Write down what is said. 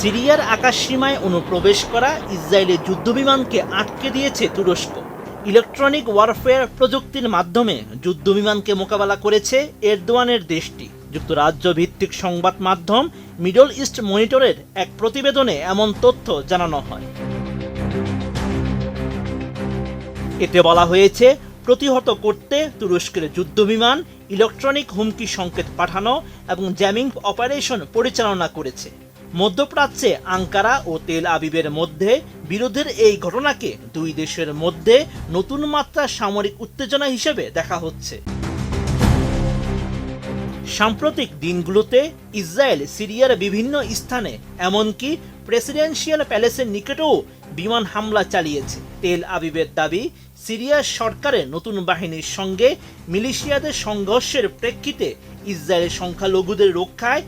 সিরিয়ার আকাশসীমায় অনুপ্রবেশ করা ইসরায়েলের যুদ্ধবিমানকে আটকে দিয়েছে তুরস্ক। ইলেকট্রনিক ওয়ারফেয়ার প্রযুক্তির মাধ্যমে যুদ্ধবিমানকে মোকাবেলা করেছে এরদোয়ানের দেশটি। যুক্তরাজ্য ভিত্তিক সংবাদ মাধ্যম মিডল ইস্ট মনিটরের এক প্রতিবেদনে এমন তথ্য জানানো হয়। এতে বলা হয়েছে, প্রতিহত করতে তুরস্কের যুদ্ধবিমান, ইলেকট্রনিক হুমকি সংকেত পাঠানো এবং জ্যামিং অপারেশন পরিচালনা করেছে। মধ্যপ্রাচ্যে আঙ্কারা ও তেল আবিবের মধ্যে বিরোধের এই ঘটনাকে দুই দেশের মধ্যে নতুন মাত্রা সামরিক উত্তেজনা হিসেবে দেখা হচ্ছে। সাম্প্রতিক দিনগুলোতে ইসরায়েল, সিরিয়ার বিভিন্ন স্থানে এমনকি প্রেসিডেন্সিয়াল প্যালেসের নিকটেও বিমান হামলা চালিয়েছে। তেল আবিবের দাবি সিরিয়ার সরকারের নতুন বাহিনীর সঙ্গে মিলিশিয়াদের সংঘর্ষের প্রেক্ষিতে ইসরায়েলের সংখ্যালঘুদের রক্ষায়